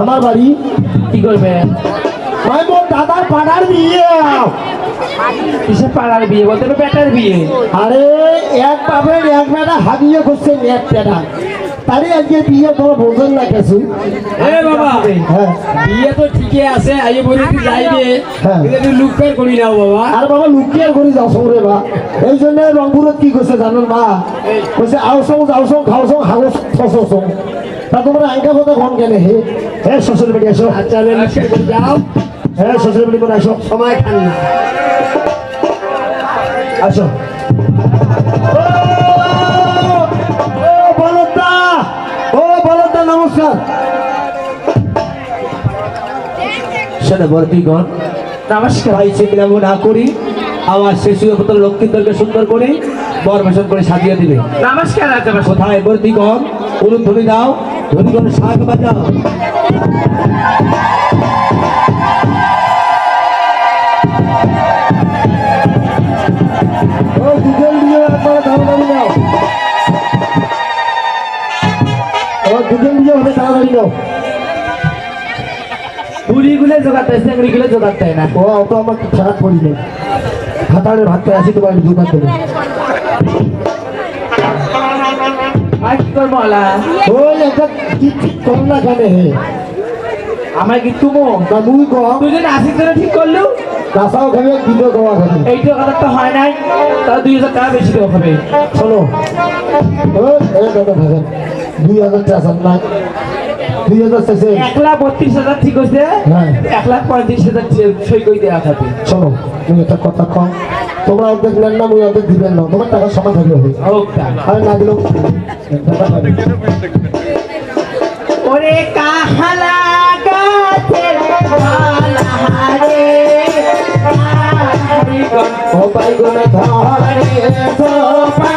আমার বাড়ি। কি করবেন ভাই মোর দাদার পাড়ার বিয়ে। কিসের পাড়ার বিয়ে? বলতে বেটার বিয়ে। আরে এক বাপের এক বেটা হাবিয়ে করছে এক বেটা। তারই আজকে বিয়ে তোমার বোঝেন না কিছু। এ বাবা হ্যাঁ। বিয়ে তো ঠিকই আছে আইয়ে বলে তুই যাইবে? হ্যাঁ। কিন্তু তুই লুকার করি নাও বাবা। আর বাবা করে যাও বা। এই জন্য রংপুরত কি করছে জানেন মা? কইছে আও সং যাও সং খাও সং হাগো সং তা তোমরা আঙ্কা কথা কোন কেনে? হে হে শ্বশুর বাড়ি আসো আচ্ছা যাও। হ্যাঁ শ্বশুর বাড়ি করে আসো। সময় খান না। আসো। নমস্কার। সেটা বর্তিগণ নমস্কার। ভাই চিন্তা না করি। আমার শিশু পুত্র লক্ষ্মীদেরকে সুন্দর করে বর বেশন করে সাজিয়ে দিবে। নমস্কার কোথায় বর্তিগণ ধরি দাও। ধরি করে শাক বাজাও দুজন দুজন হবে তাড়াতাড়ি নাও বুড়িগুলো জোগাতে চেংড়িগুলো জোগাতে না? ও অত আমার খারাপ পড়িলে হাতাড়ে ভাতটা আসি তোমার দোকান থেকে আমার কি তুমো? মুই কম দুজন আসির জন্য ঠিক করল। কাঁচাও খাবে দিব গোয়া খাবে এইটা কথা তো হয় নাই। তাহলে দুই হাজার টাকা বেশি দেওয়া হবে শোনো। দুই হাজার টাকা না দুই হাজার শেষে। এক লাখ বত্রিশ হাজার ঠিক হয়েছে। হ্যাঁ। এক লাখ পঁয়ত্রিশ হাজার সই করে দেওয়া হবে শোনো তুমি একটা কথা কম তোমরা অর্ধেক নেন না মুই অর্ধেক দিবেন না। তোমার টাকা হোক তা। আর না দিলেও ওরে কাহালা গাছের পালাহারে ও বাইগুন ধরে সোপা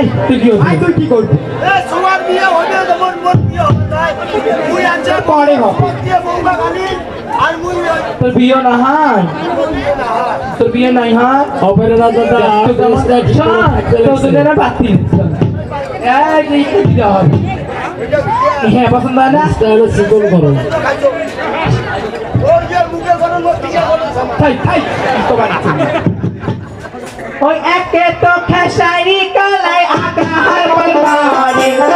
আই তুই কি আই তুই কি করবি? পরে হবে। তোর বিয়ে না হয়? তোর বিয়ে নাই হয়? অপেরা দাদা তোদের বাতিল এই যে একটু দিতে হবে হ্যাঁ পছন্দ হয় না? করো ওই একে তো খেসারি কালাই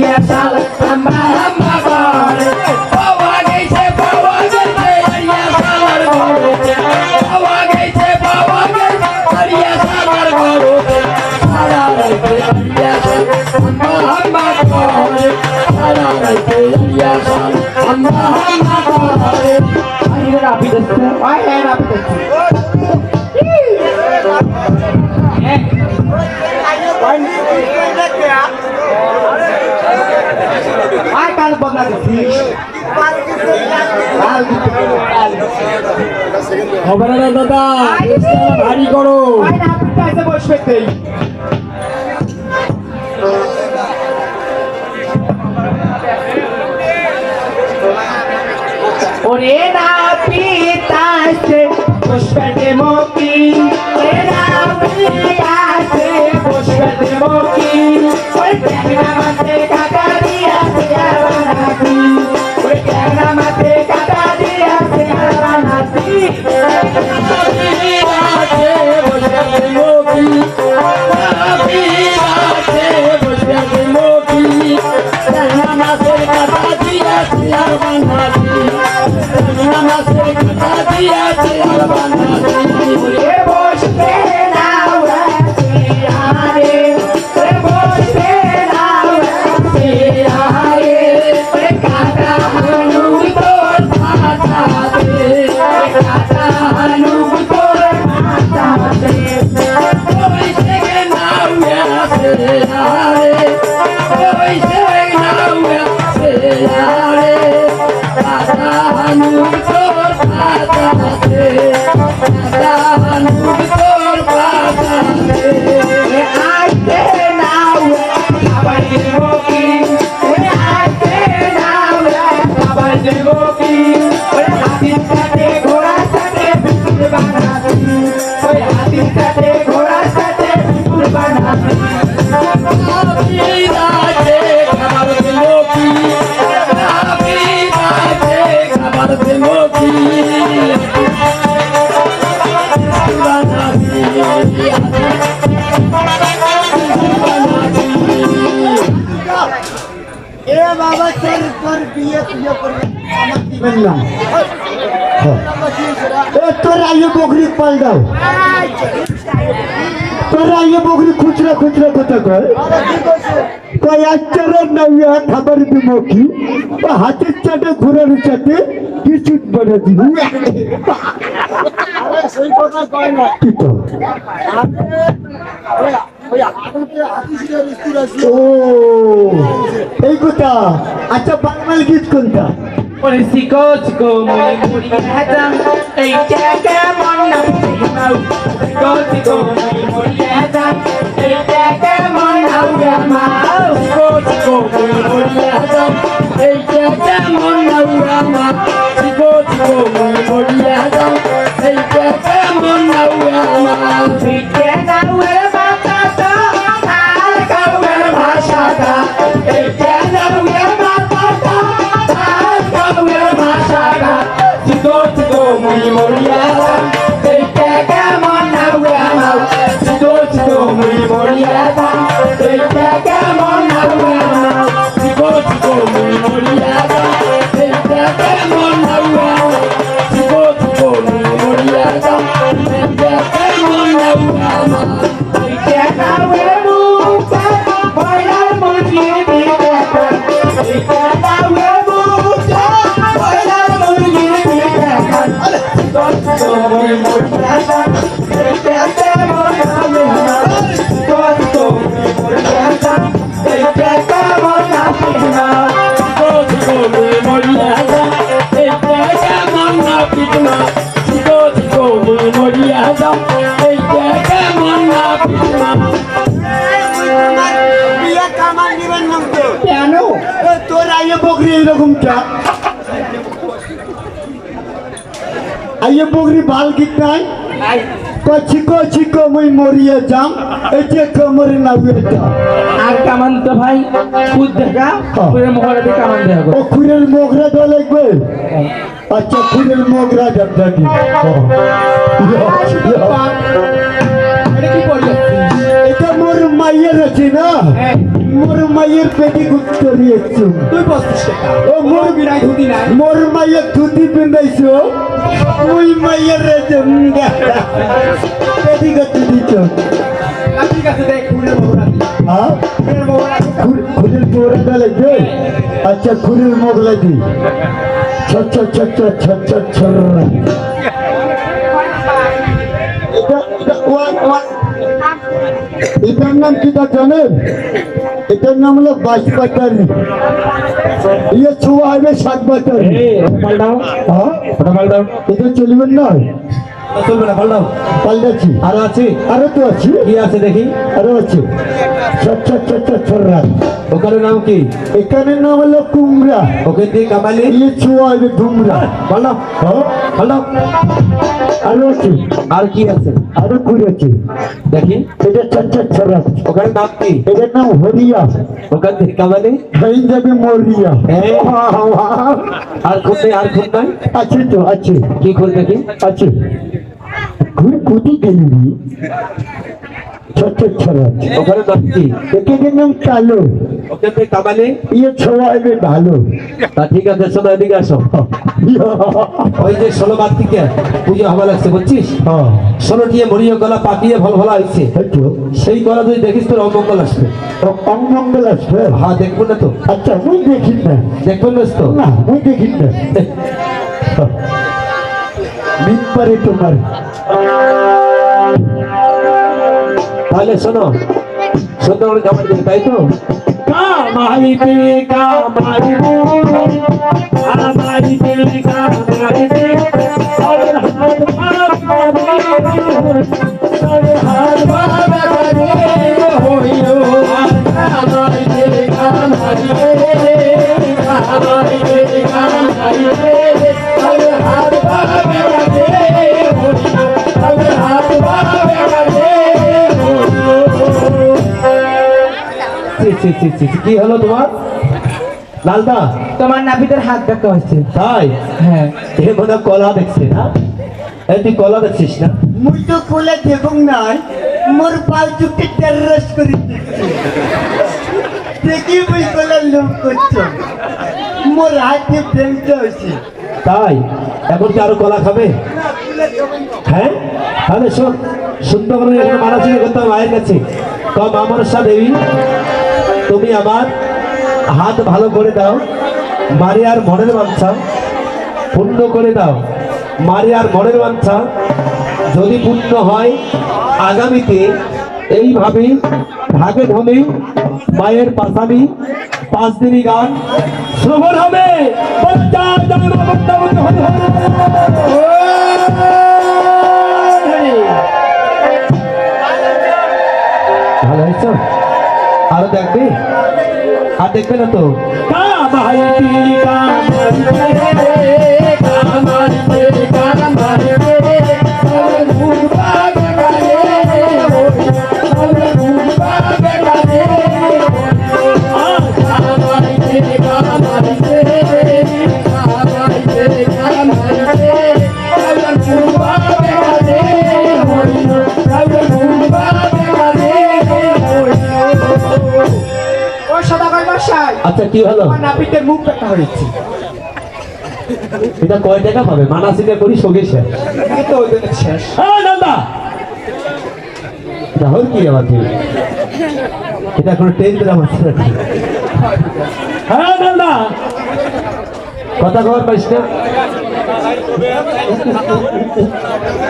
metal, ramba ramba bore. Pawa geise pawa geise hariya salar gorote. Pawa geise pawa geise hariya salar gorote. Salar geise hariya salar ramba ramba bore. Salar geise hariya salar ramba ramba bore. I hear Rabi Dastar. I hear Rabi Dastar. পারবেন না হ্যাঁ। তোরা ইয়ে বকরি পাল দাও। তোরা ইয়ে বকরি খুচরা খুচরা কথা কয়। কয় আচ্চারের নাইয়া খাবার দিব কি? হাতের চাটে ঘোরার চাটে কিছু বলে আচ্ছা বাংলায় গীত কোনটা? ওরে শিকো শিকো মুই মুড়ি হাতাম এই টাকা মন্না উড়ে মাউ শিকো শিকো মুই মুড়ি হাতাম এই টাকা মন্না উড়ে মাউ শিকো শিকো মুই মুড়ি হাতাম এই টাকা মন্না উড়ে মাউ শিকো শিকো মুই মুড়ি হাতাম এই টাকা মন্না উড়ে মাউ আইয়ে বকরি বাল গীত নাই চিকো চিকো মই মরিয়ে যাম এই যে কমরে না বেটা আর কামান তো ভাই খুদ দেখা পুরো মহলাতে কামান দেখা। ও খুরের মোগরা দো লাগবে আচ্ছা খুরের মোগরা ডাক্তারি কি না? মোর পেটি তুই বসছিস ও মোর ধুতি মোর ধুতি পিন্দাইছো পেটি দিছ ঠিক আছে দেখ ফুলের হ্যাঁ? ফুলের লাগবে আচ্ছা এটা এটা ওয়ান ওয়ান এটার নাম কিটা জানেন? এটার নাম হলো বাস বাটারি ইয়ে ছোয়া হবে সাত পাল্টাও হ্যাঁ? এটা চলবেন না? চলবে না পাল্টাও পাল্টাচ্ছি। আরও আছে? আরও তো আছি। কি আছে দেখি? আরও আছে। ছ ছ ছ ছ ছড়া ওখানে নাম কি? এখানে নাম হলো কুমড়া। ওকে দিয়ে কামালি। ইয়ে ছোয়া হবে ধুমরা। পাল্টাও পাল্টাও আরও আছে। আর কি আছে? আরও ঘুরে আছে। দেখি। এটা ছ ছড়া ওখানে নাম কি? এটার নাম হরিয়া। ওখান থেকে কামালি? হয়ে যাবে মরিয়া। হ্যাঁ। আর খুব নেই আর খুব নাই আছে তো আছে। কি দেখি আছে। ঘুরে কুটি গেলি ছোট ছড়া ওখানে নাম একে নাম কালো। ওখান থেকে কামালি? ইয়ে ছোয়া ভালো। তা ঠিক আছে শোনো এদিকে আসো। ওই যে ষোলো বার থেকে পুজো হওয়া লাগছে বুঝছিস? হ্যাঁ। ষোলো টিয়ে মরিয়ে গলা পাকিয়ে ভালো ভালো হয়েছে। সেই গলা যদি দেখিস তোর অমঙ্গল আসবে। অঙ্গল আসবে? হ্যাঁ দেখব না তো। আচ্ছা মুই দেখি না। দেখব না তো। না মুই দেখি না। মিট পারে তোমার। তাহলে শোনো সুন্দর তাই তো? কামাইতে কামাইবো কামাইতে কামাইতে সর হাত পাবে কি হলো তোমার? লালদা? তোমার নাপিতের হাত দেখা হচ্ছে। তাই? হ্যাঁ। এ মনে কলা দেখছে না? এই তুই কলা দেখছিস না? মুই তো কোলে দেখুন নাই মোর পাল চুকে টেরস করে। দেখি মুই কোলে লোক করছ। মোর হাতে প্রেমটা হয়েছে তাই? এখন কি আরও কলা খাবে? হ্যাঁ? তাহলে শোন সুন্দর করে এখানে মানাচিনি করতে হবে মায়ের কাছে। কম আমার দেবী। তুমি আমার হাত ভালো করে দাও। মারি আর মনের বাঞ্ছা পূর্ণ করে দাও। মারি আর মনের বাঞ্ছা যদি পূর্ণ হয়, আগামীতে এইভাবে ঢাকে ঢমে মায়ের পাশানি পাঁচ দিনই গান শ্রবণ হবে। ভালো হয়েছ? আরও দেখবে? আর দেখবে না তো? কামাইতে কামাইতে কামাইতে আচ্ছা কি হলো? নাপিতের মুখ হয়েছে। এটা কয় টাকা পাবে? মানাসিকে করি সঙ্গে শেষ। তো শেষ। দাদা রাহুল কি আমার এটা কোনো টেন দিলাম হ্যাঁ দাদা কথা খবর পাইস না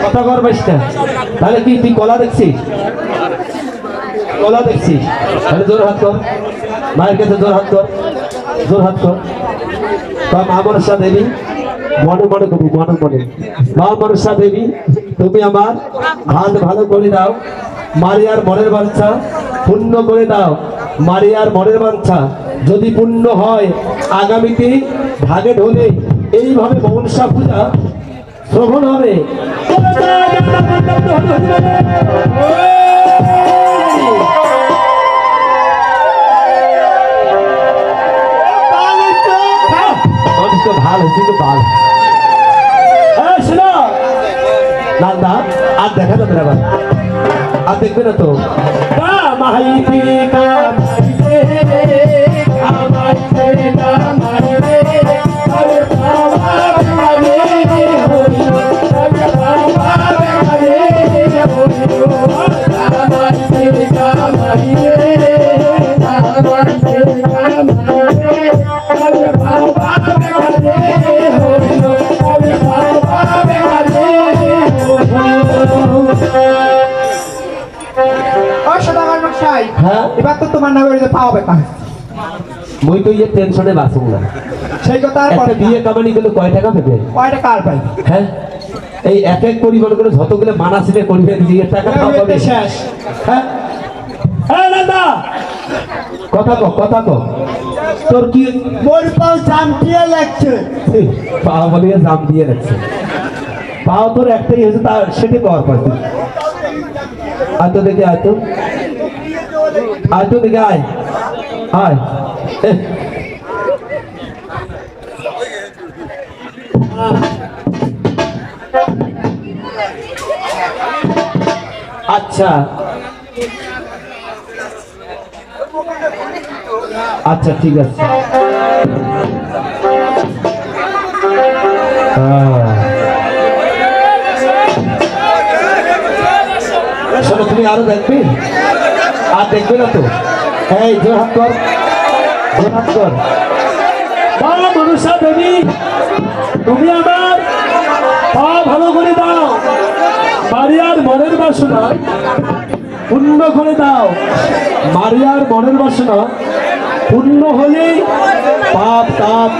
কথা খবর পাইস না তাহলে কি তুই কলা দেখছিস? কলা দেখছিস? তাহলে জোর হাত কর। মায়ের কাছে জোর হাত কর, জোর হাত কর। বা মা মনসা দেবী, মনে মনে করবি মনে মনে। মা মনসা দেবী, তুমি আমার হাত ভালো করে দাও, মারিয়ার মনের বাঞ্ছা পূর্ণ করে দাও, মারিয়ার মনের বাঞ্ছা। যদি পূর্ণ হয়, আগামীতে ভাগে ঢোলে, এইভাবে মনসা পূজা শ্রবণ হবে। ভালো হচ্ছে হ্যাঁ শোনো। না আর দেখা যাবে না। আর দেখবে না তো। না মই তো ইয়ে টেনশনে বাঁচুন না। সেই কথা আর একটা বিয়ে কামানি গেলে কয় টাকা পেবে কয়টা কার পাই হ্যাঁ? এই এক এক পরিমাণ করে যতগুলো মানাসিলে করিবে দিয়ে টাকা পাবে। শেষ। হ্যাঁ? হ্যাঁ দাদা! কথা কো কথা কো। তোর কি মোর পাও চামটিয়া লাগছে। এই, পা বলিয়ে জাম দিয়ে রাখছে পাও তোর একটাই হয়েছে তা সেটি পাওয়ার পর আয় তো দেখে আয় তো। আয় তো দেখে আয়। আয়। আচ্ছা। আচ্ছা ঠিক আছে। শোনো, তুমি আরও দেখবে? আর দেখবে না তো? হ্যাঁ এই জোরহাত কর জোরহাত কর মা মনুষা দেবী তুমি আমার পা ভালো করে দাও। মারিয়ার মনের বাসনা পূর্ণ করে দাও। মারিয়ার মনের বাসনা পূর্ণ হলে পাপ তাপ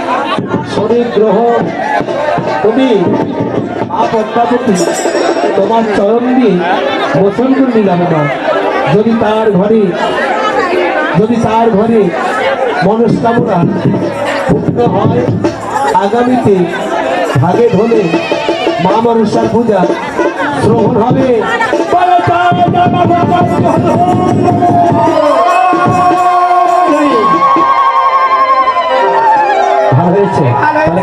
শরীর গ্রহ তুমি পাপ অত্যাপতি তোমার চরণ দিয়ে মোচন করে নিলাম না যদি তার ঘরে যদি তার ঘরে মনস্কামনা পূর্ণ হয়। আগামীতে ভাগে ধরে মা মনসার পূজা শ্রবণ হবে। ভালো হয়েছে? তাহলে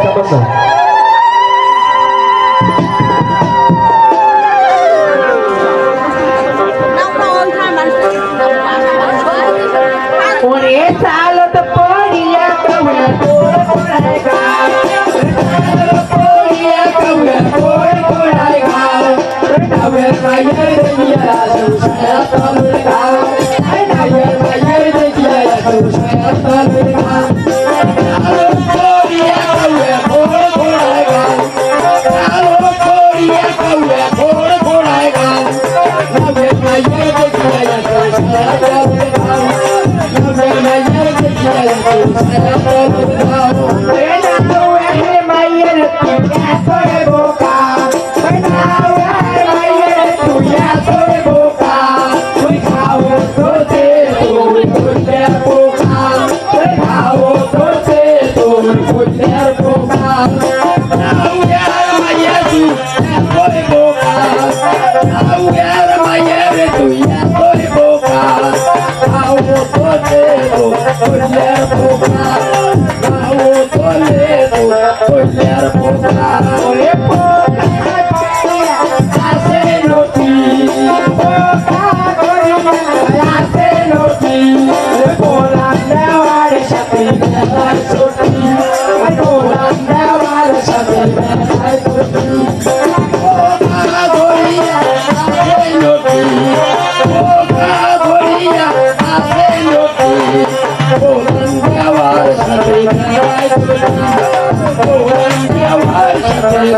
নামের মায়ের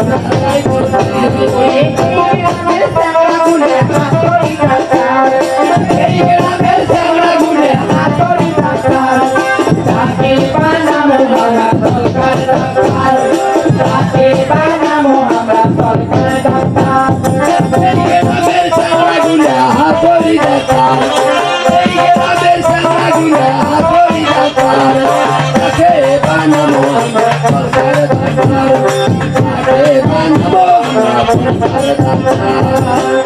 Hey, Oh, you.